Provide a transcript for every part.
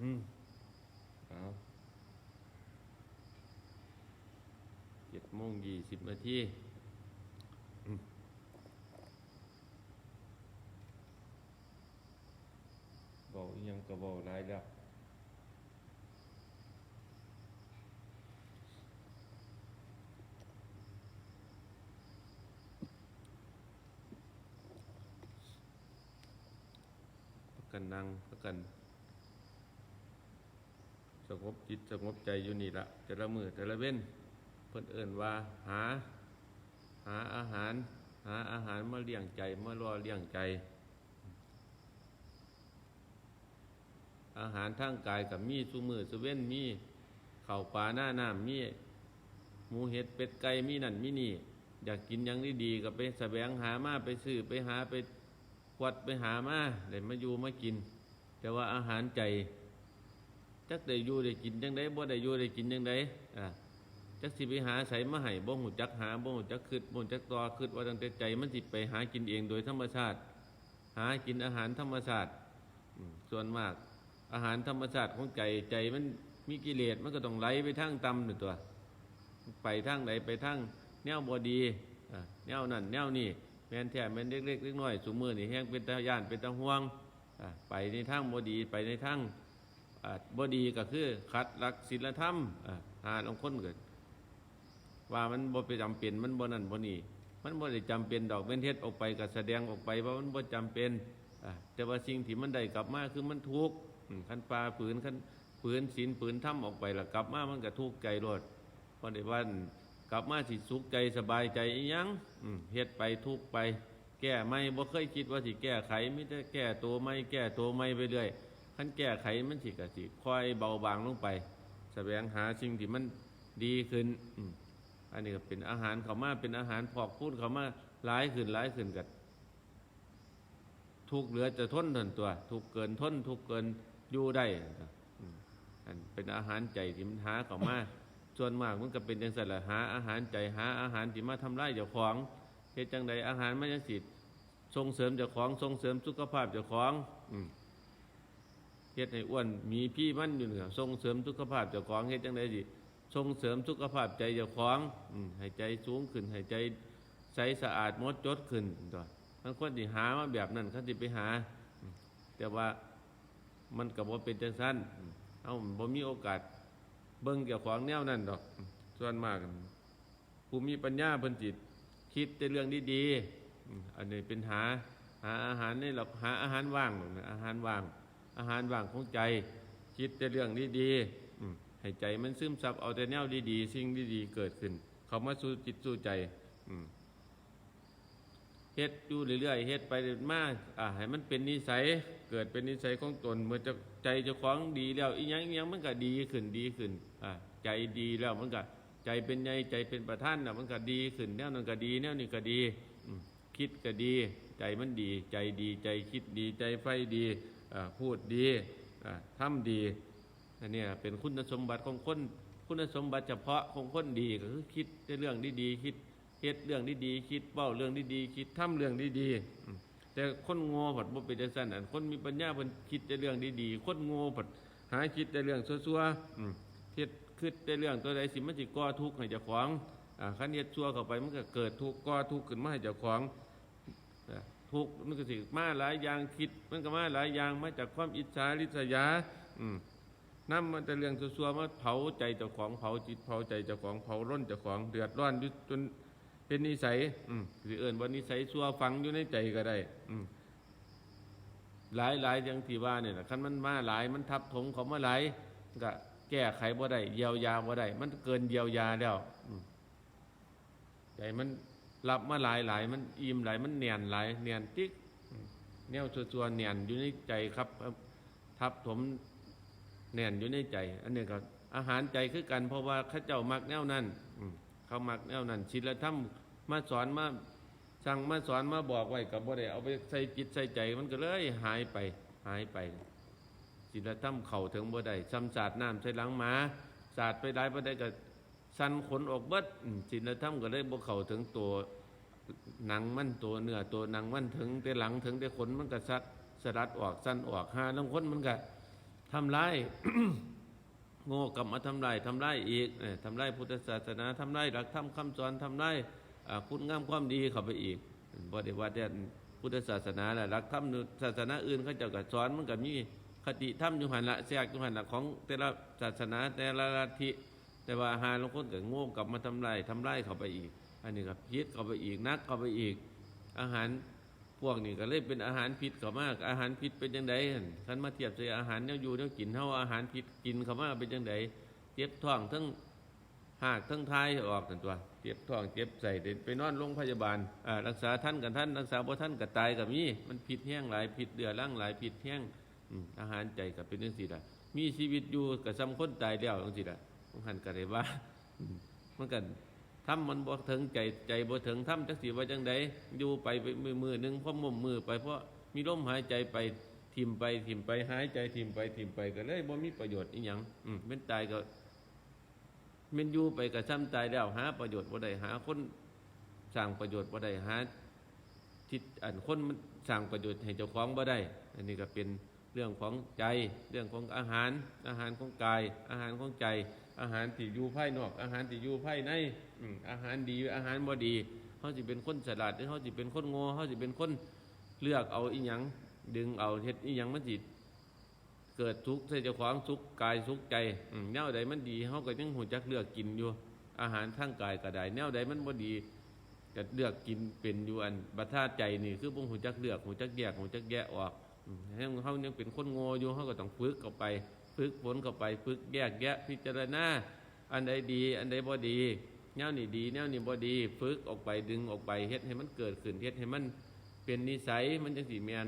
อืมเอาเจ็ดโมงยี่สิบนาทีอบอกยังก็บอกหลายแล้วประกันนั่งประกัน งบจิตสงบใจอยู่นี่ละแต่ละมือแต่ละเว้นเพิ่นเอิ่นว่าหา หาอาหาร หาอาหารมาเลี้ยงใจมาล่อเลี้ยงใจ อาหารทางกายกับมีสุมือสุเว้นมีเข่าปลาหน้าน้ำมีหมูเห็ดเป็ดไก่มีนั่นมีนี่ อยากกินยังดีๆก็ไปแสวงหามาไปซื้อไปหาไปกวัดไปหามาได้มาอยู่มากิน แต่ว่าอาหารใจ จักได้อยู่ได้กินจังไดบ่ได้อยู่ได้กินจังไดอ่าจักสิไปหาใส่มาให้บ่ฮู้จักหาบ่ฮู้จักคิดบ่ฮู้จักต่อคิดว่าตั้งแต่ใจ มันสิไปหากินเองโดยธรรมชาติ หากินอาหารธรรมชาติส่วนมาก อาหารธรรมชาติของใจใจมันมีกิเลสมันก็ต้องไหลไปทางต่ำนี่งตัว ไปทางไหนไปทางแนวบ่ดีอ่าแนวนั่นแนวนี่แม่นแท้แม่นเล็กๆเล็กน้อยสุมือนี่แห้งเป็นตาย่านเป็นตาห่วงไปในทางบ่ดีไปในทาง บดีก็คือขัดหลักศีลธรรมอาหาลงคนเกิด ว่ามันบ่ไปจำเป็นมันบ่นั่นบ่นี่มันบ่ได้จำเป็นดอกเว้นเทศออกไปก็แสดงออกไปว่ามันบ่จำเป็นแต่ว่าสิ่งที่มันได้กลับมาคือมันทุกข์อืมคันปลาผืนคันผืนศีลผืนธรรมออกไปแล้วกลับมามันก็ทุกข์ใจโลดเพราะได้ว่ากลับมาสิสุขใจสบายใจอีหยังเฮ็ดไปทุกข์ไป แก้ไม่บ่เคยคิดว่าสิแก้ไขไม่ได้แก้ตัวไม่แก้ตัวไม่ไปเรื่อย ขั้นแก้ไขมันสิกะสิค่อยเบาบางลงไปแสวงหาสิ่งที่มันดีขึ้นอือันนี้ก็เป็นอาหารเขามาเป็นอาหารพอกพูดเขามาหลายขึ้นหลายขึ้นกันทุกเหลือจะทนทนตัว ทุกเกินทน ทุกเกินอยู่ได้อันเป็นอาหารใจที่มันหาเขามาส่วนมากมันก็เป็นจังสันละหาอาหารใจหาอาหารที่มาทำลายเจ้าของเหตุจังใดอาหารมันยังสิส่งเสริมเจ้าของส่งเสริมสุขภาพเจ้าของ อืม เฮ็ดให้อ้วน มีพี่มันอยู่เนี่ยส่งเสริมสุขภาพเจ้าของเฮ็ดจังไดสิส่งเสริมสุขภาพใจเจ้าของอืมให้ใจสูงขึ้นให้ใจใสสะอาดหมดจดขึ้นตัวบางคนที่หามาแบบนั้นเขาสิไปหา แต่ว่ามันก็บ่เป็นจังซั่นเอ้าบ่มีโอกาส เบิ่งเจ้าของแนวนั้นดอก ส่วนมากผู้มีปัญญาเพิ่นจิตคิดแต่เรื่องดีๆอันนี้เป็นหาหาอาหารนี่หรอกหาอาหารว่างหรอกนะอาหารว่าง อาหารว่างของใจ คิดแต่เรื่องดีๆให้ใจมันซึมซับเอาแต่แนวดีๆ สิ่งดีๆเกิดขึ้น เขามาสู่จิตสู่ใจเฮ็ดอยู่เรื่อยๆเฮ็ดไปเรื่อยมาอ่าให้มันเป็นนิสัย เกิดเป็นนิสัยของตน เมื่อจะใจจะคล้องดีแล้วอีหยังอีหยังมันก็ดีขึ้นดีขึ้นอ่าใจดีแล้วมันก็ใจเป็นใหญ่ใจเป็นประท่านน่ะมันก็ดีขึ้นแนวนั้นก็ดีแนวนี้ก็ดีอืคิดก็ดี ใจมันดี ใจดีใจคิดดีใจไฟดี พูดดีทำดีอันนี้เป็นคุณสมบัติของคนคุณสมบัติเฉพาะของคนดีก็คือคิดในเรื่องดีๆคิดเฮ็ดเรื่องดีๆคิดเบ้าเรื่องดีๆคิดทำเรื่องดีๆแต่คนโง่ผัดบ่เป็นจังซั่นอันคนมีปัญญาเพิ่นคิดแต่เรื่องดีๆคนโง่ผัดหาคิดแต่เรื่องซั่วๆเฮ็ดคิดแต่เรื่องตัวใดสิมันสิก่อทุกข์ให้เจ้าของอ่าคันเฮ็ดชั่วเข้าไปมันก็เกิดทุกข์ก่อทุกข์ขึ้นมาให้เจ้าของ ทุกข์มันก็สิมาหลายอย่างคิด มันก็มาหลายอย่างมาจากความอิจฉาริษยา อืมน้ำมันแต่เรื่องซัวๆมาเผาใจเจ้าของเผาจิตเผาใจเจ้าของเผาร้นเจ้าของเดือดร้อนจนเป็นนิสัย อืมหรือเอิญว่านิสัยซัวฝังอยู่ในใจก็ได้ อืมหลายหลายอย่างที่ว่าเนี่ยนะคันมันมาหลาย มันทับถมเขามาหลายก็แก้ไขบ่ได้เยียวยาบ่ได้มันเกินเยียวยาแล้วอืใจมัน รับมาหลายหลายมันอิ่มหลายมันเนียนหลายเนียนติ๊กอืมแนวชัวๆเนียนอยู่ในใจครับ ทับถมเนียนอยู่ในใจ อันนี้ก็อาหารใจคือกัน เพราะว่าข้าเจ้ามักแนวนั้นอืเขามักแนวนั้นศิลธรรมมาสอนมาสั่งมาสอนมาบอกไว้กับบ่ได้เอาไปใส่จิตใส่ใจมันก็เลยหายไป หายไปศิลธรรมเข่าถึงบ่ได้ซ้ำสาดน้ำใส่หลังหมาสาดไปได้บ่ได้ก็ สันขนออกเบิดศีลธรรมก็เลยบ่เข้าถึงตัวหนังมันตัวเนื้อตัวหนังมันถึงแต่หลังถึงแต่ขนมันก็สัดสลัดออกสั้นออกหาลางคนมันก็ทำร้ายโง่กลับมาทำลายทำลายอีกทำลายพุทธศาสนาทำลายหลักธรรมคำสอนทำลายคุณงามความดีเข้าไปอีกบ่ได้ว่าแต่พุทธศาสนาแหละหลักธรรมศาสนาอื่นเขาจ้าก็สอนมันก็มีคติธรรมอยู่หันละแทรกอยู่หันละของแต่ละศาสนาแต่ละลัทธิ แต่ว่าหาลางคนก็โง่กลับมาทำลายทำลายเข้าไปอีก อันนี้ก็พิษเข้าไปอีกนักเข้าไปอีก อาหารพวกนี้ก็เลยเป็นอาหารพิษเข้ามาอาหารพิษเป็นยังไงท่านมาเทียบใส่อาหารเนี่ยอยู่เนี่ยกินเท่าอาหารพิษกินเข้ามาเป็นยังไงเจ็บท้องทั้งหากทั้งท้ายออกกันตัวเจ็บท้องเจ็บใส่เด็ไปนอนโรงพยาบาลรักษาท่านกับท่านรักษาบ่ท่านกับตายกับมีมันผิดแห้งหลายผิดเดือดร่างหลายผิดแห้งอาหารใจกับเป็นจังสี่ละมีชีวิตอยู่กับซ้ำคนตายแล้วจังสี่ละ มันหันกันได้ว่ามันกันทำมันบ่ถึงใจใจบ่ถึงทำจักสิว่าจังใดอยู่ไปไปมือมือหนึ่งเพราะมุมมือไปเพราะมีลมหายใจไปทิมไปทิมไปหายใจทิมไปทิมไปก็เลยบ่มีประโยชน์อีหยังอืมเป็นตายก็แมันอยู่ไปก็ซ้ำตายแล้วหาประโยชน์บ่ได้หาคนสร้างประโยชน์บ่ได้หาทิศอันคนมันสร้างประโยชน์ให้เจ้าของบ่ได้ อันนี้ก็เป็นเรื่องของใจ เรื่องของอาหาร อาหารของกาย อาหารของใจ อาหารที่อยู่ภายนอก อาหารที่อยู่ภายในอาหารดีอาหารบ่ดีเขาสิเป็นคนฉลาดหรือเขาสิเป็นคนโง่เขาสิเป็นคนเลือกเอาอีหยังดึงเอาเฮ็ดอีหยังมันสิตเกิดทุกข์ใส่เจ้าของทุกข์กายทุกข์ใจแนวใดมันดีเขาก็ยังหูจักเลือกกินอยู่ อาหารทางกายก็ได้แนวใดมันบ่ดีก็เลือกกินเป็นอยู่อันบัทาใจนี่คือบ่หูจักเลือกหูจักแยกหูจักแยะออกให้เขายังเป็นคนโง่อยู่เขาก็ต้องฝึกเข้าไป ฝึกฝนเข้าไปฝึกแยกแยะพิจารณาอันใดดี อันใดบ่ดีแนวนี่ดีแนวนี่บ่ดี ฝึกออกไปดึงออกไปเฮ็ดให้มันเกิดขึ้นเฮ็ดให้มันเป็นนิสัยมันจังสิแมน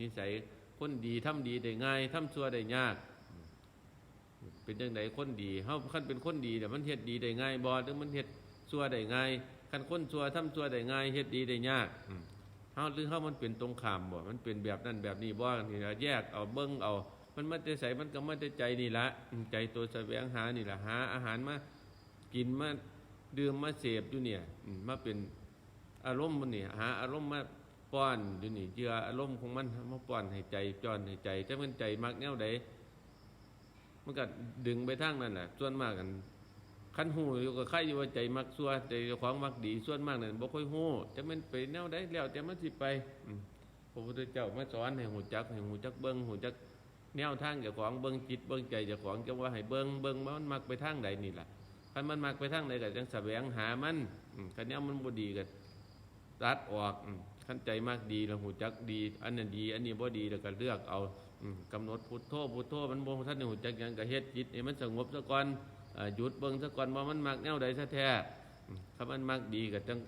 นิสัยคนดีทำดีได้ง่ายทำชั่วได้ยาก เป็นจังไดคนดีเฮาคันเป็นคนดีแต่มันเฮ็ดดีได้ง่ายบ่หรือมันเฮ็ดชั่วได้ง่ายคันคนชั่วทำชั่วได้ง่ายเฮ็ดดีได้ยากเฮาหรือเฮามันเป็นตรงข้ามบ่มันเป็นแบบนั้นแบบนี้บ่นี่ล่ะแยกเอาเบิ่งเอา มันมาแต่ใส่มันก็มาแต่ใจนี่ละใจตัวแสวงหานี่ละหา อาหารมากินมาดื่มมาเสพอยู่เนี่ยมาเป็นอารมณ์มันนี่หาอารมณ์มาป้อนอยู่นี่เจืออารมณ์ของมันมาป้อนให้ใจจอนให้ใจถ้ามันใจมักแนวใดมันก็ดึงไปทางนั้นแหละส่วนมากกันคันหูอยู่กับใครอยู่ว่าใจมักซัวใจเจ้าของมักดีส่วนมากนั่นบ่ค่อยหูจะมันไปแนวใดแล้วแต่มันสิไปพระพุทธเจ้ามาสอนให้หูจักให้หูจักเบิ่งหูจัก แนวทางเจ้าของเบิ้งจิตเบิ้งใจเจ้าของจะว่าให้เบิ้งเบิ้งมันมักไปทางใดนี่ล่ะคันมันมักไปทางใดก็จังแสวงหามันคันแนวมันบ่ดีก็ตัดออกอืมคันใจมากดีแล้วหูจักดี อันนั้นดี อันนี้บ่ดีแล้วก็เลือกเอาอืมกำหนดพุทโธพุทโธมันบ่ทันหูจักยังก็เฮ็ดจิตมันสงบซะก่อนหยุดเบิ่งซะก่อนว่ามันมักแนวใดซะแท้อืมคันมันมักดีก็จัง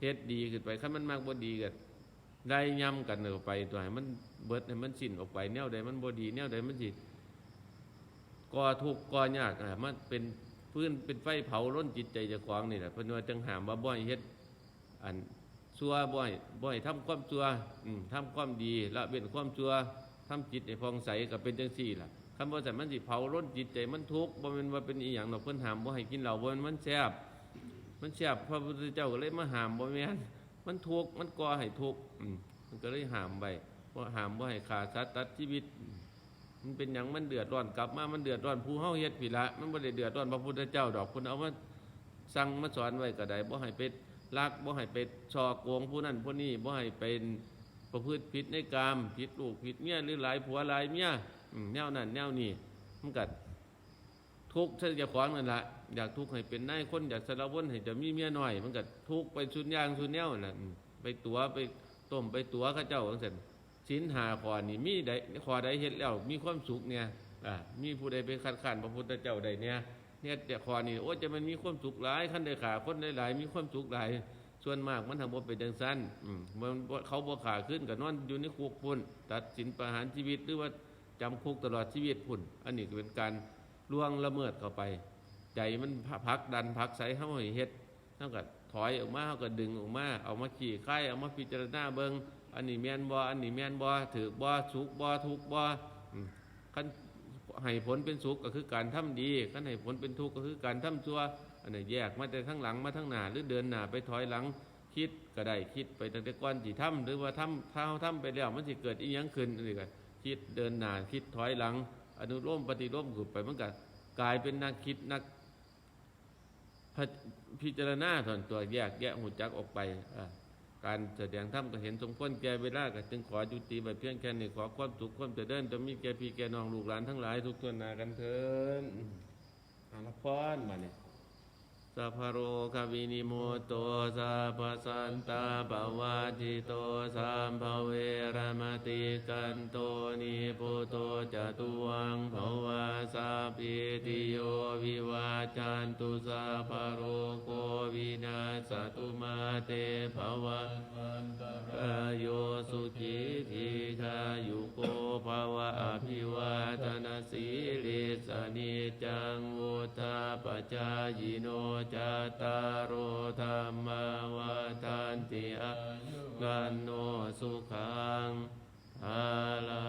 เฮ็ดดีขึ้นไปคันมันมักบ่ดีก็ ได้ย้ำกันออกไปตัวให้มันเบิดให้มันสิ้นออกไปแนวใดมันบ่ดี แนวใดมันสิก่อทุกข์ก่อยากอะมันเป็นพื้นเป็นไฟเผาล้นจิตใจจ้าของนี่แหละเพิ่นว่าจังหามว่าบ่ให้เฮ็ดอันชั่วบ่ให้บ่ให้ทำความชั่วอืมทำความดีละเว้นความชั่วทำจิตให้ผ่องใสก็เป็นจังซี่ล่ะคำว่าแต่มันสิเผาล้นจิตใจมันทุกข์บ่แม่นว่าเป็นอีหยังดอกเพิ่นหามบ่ให้กินเหล้าบ่ม่นมันแซ่บมันแซ่บพระพุทธเจ้าก็เลยมาหามบ่แม่น มันทุกมันก่อให้ทุกอืมันก็เลยห้ามไปว่าะห้ามว่าให้ขาดสัตว์ตัดชีวิต มันเป็นอย่างมันเดือดร้อนกลับมา มันเดือดร้อนผู้เฮาเฮ็ดผิดละ มันบ่ได้เดือดร้อนพระพุทธเจ้าดอกคุณเอามาสั่งมาสอนไว้ก็ได้บ่ให้ไปลักบ่ให้ไปช่อโกงผู้นั้นผู้นี้บ่ให้เป็นประพฤติผิดในกามผิดลูกผิดเมียหรือหลายผัวหลายเมียแนวนั้นแนวนี้มันก็ ทุกข์ถ้าจะขวางนั่นละอยากทุกข์ให้เป็นนายคนอยากสารวนให้จะมีเมียหน้อย มันก็ทุกข์ไปสุดอยางสุดแนวนั่นล่ะไปตัวไปต้มไปตัวข้าเจ้าของเสร็จสินหาขอนี่มีใดขอใดเฮ็ดแล้วมีความสุขเนี่ยอ่ามีผู้ใดไปคัดค้านพระพุทธเจ้าใดเนี่ยเนี่ยแต่ขอนี่โอ้จะมันมีความสุขหลายขั้นใดขาคนใดหลายมีความสุขหลายส่วนมากมันทำบ่เป็นจังสั้นอืมมันเขาบ่ขาขึ้นกับนอนอยู่ในคุกพุ่นตัดสินประหารชีวิตหรือว่าจำคุกตลอดชีวิตพุ่น อันนี้ก็เป็นการ ล่วงละเมิดเข้าไป ใจมันพักดันพักใส่เฮาให้เฮ็ดเท่ากับถอยออกมาเท่ากับดึงออกมาเอามาขี่ไข่เอามาพิจารณาเบิงอันนี้แมนบ่อันนี้แมนบ่ถือบ่สุกบ่ทุกบอืมคันให้ผลเป็นสุขก็คือการทำดีคันให้ผลเป็นทุกข์ก็คือการทำชั่วอันนี้แยกมาแต่ข้งหลังมาข้งหน้าหรือเดินหน้าไปถอยหลังคิดก็ได้คิดไปตั้งแต่ก่อนที่ทำหรือว่าทำถ้าเราทำไปแล้วมันสิเกิดอีหยังขึ้นอันนี้ก็คิดเดินหน้าคิดถอยหลัง อนุโลมปฏิโลมขึ้นไปมันก็กลายเป็นนักคิดนักพ,พิจารณาถอนตัวแยกแยะหูจักออกไปอการแสดงธรรมก็เห็นสมควรแก่เวลาก็จึงขอจุติไปเพียงแค่นี้ขอความสุขความเจริญจะมีแก่พี่แก่น้องลูกหลานทั้งหลายทุกตัวนากันเถินอาละพรมาเนี่ย สัพพะโรควินิโมโตสัพพสันตาปวัติโตสัมภเวรมติกันโตนิพุโตจตุวังภวาสัพพิติโยวิวาจันตุสัพพะโรโควินาสตุมาเตภวันตราโยสุขีทีขายุโกภวะอภิวาทนาสีลิสนิจัง วุธาปจายโนจตารโรธรรมวาทันติอายุกันโนสุขังอาลั